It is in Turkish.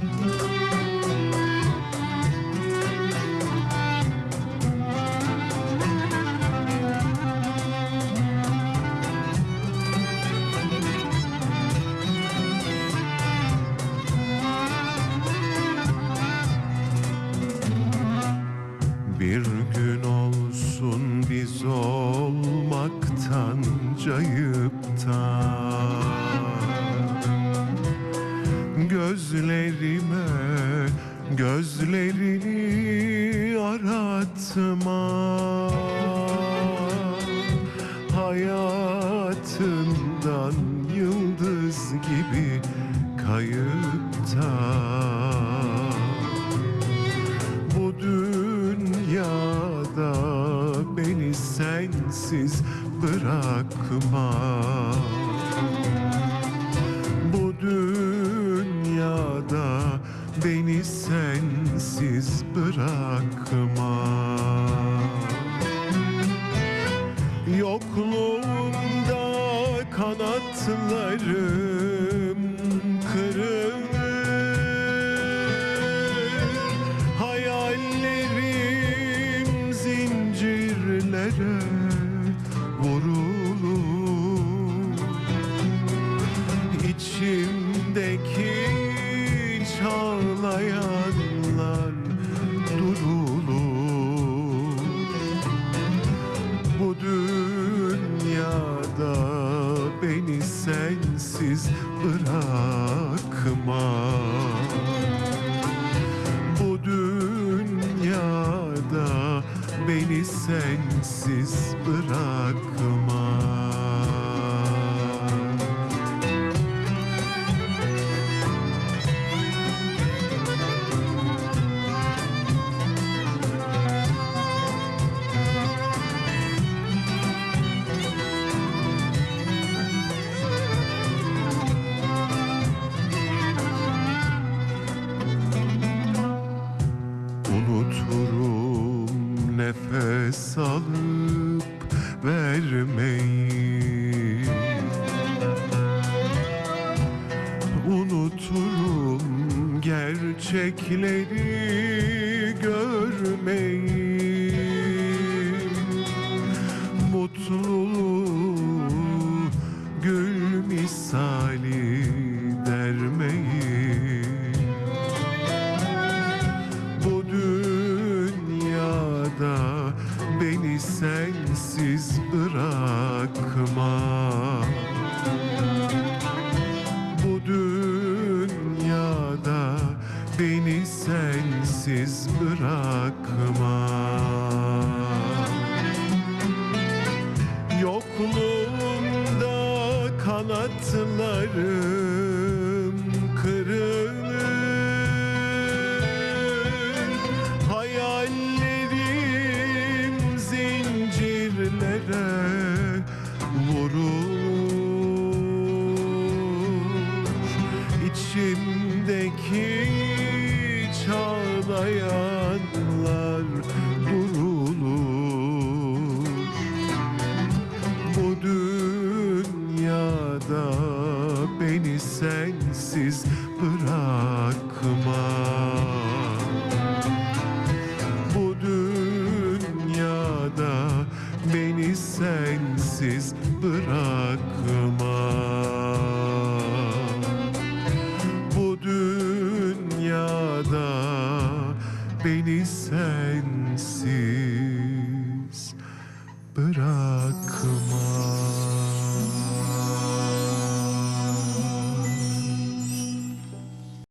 Bir gün olsun biz olmaktan cayıp Gözlerime gözlerini aratma. Hayatından yıldız gibi kayıp da bu dünyada beni sensiz bırakma beni sensiz bırakma. Yokluğunda kanatlarım bırakma. Bu dünyada beni sensiz bırakma nefes alıp vermeyi Unuturum gerçekleri görmeyi Mutluluğu sensiz bırakma. Yokluğumda kanatlarım kırılır sensiz bırakma Bu dünyada beni sensiz bırakma Bu dünyada beni sensiz bırakma